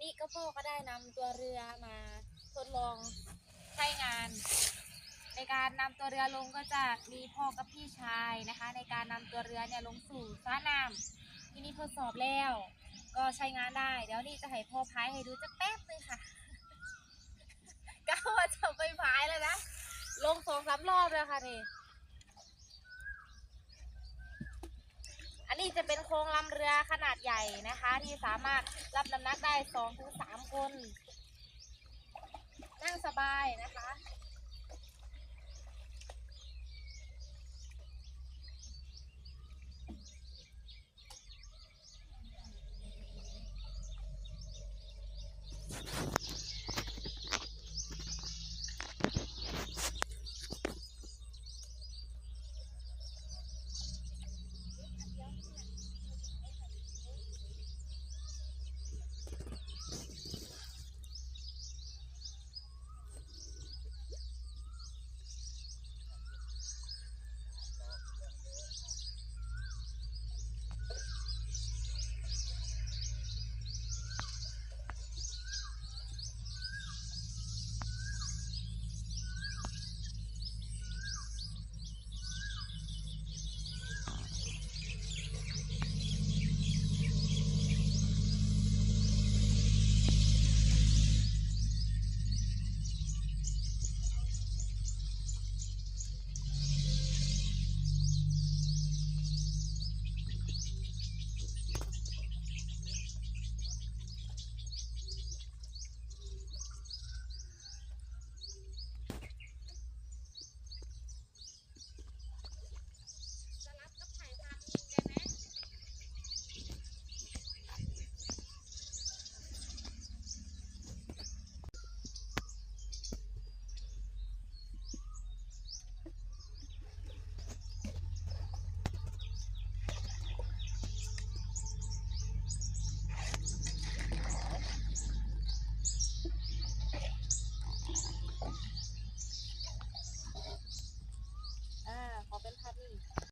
นี่ก็พ่อก็ได้นำตัวเรือมาทดลองใช้งาน ในการนำตัวเรือลงก็จะมีพ่อกับพี่ชายนะคะ ในการนำตัวเรือเนี่ยลงสู่ฟ้าน้ำที่นี่ทดสอบแล้ว ก็ใช้งานได้ เดี๋ยวนี่จะให้พ่อพายให้ดูจะแป๊บนึงค่ะก้าวจะไปพายแล้วนะลงสองสามรอบแล้วค่ะนี่ อันนี้จะเป็นโครงลำเรือขนาดใหญ่นะคะ ที่สามารถรับน้ำหนักได้สองถึงสามคน นั่งสบายนะคะ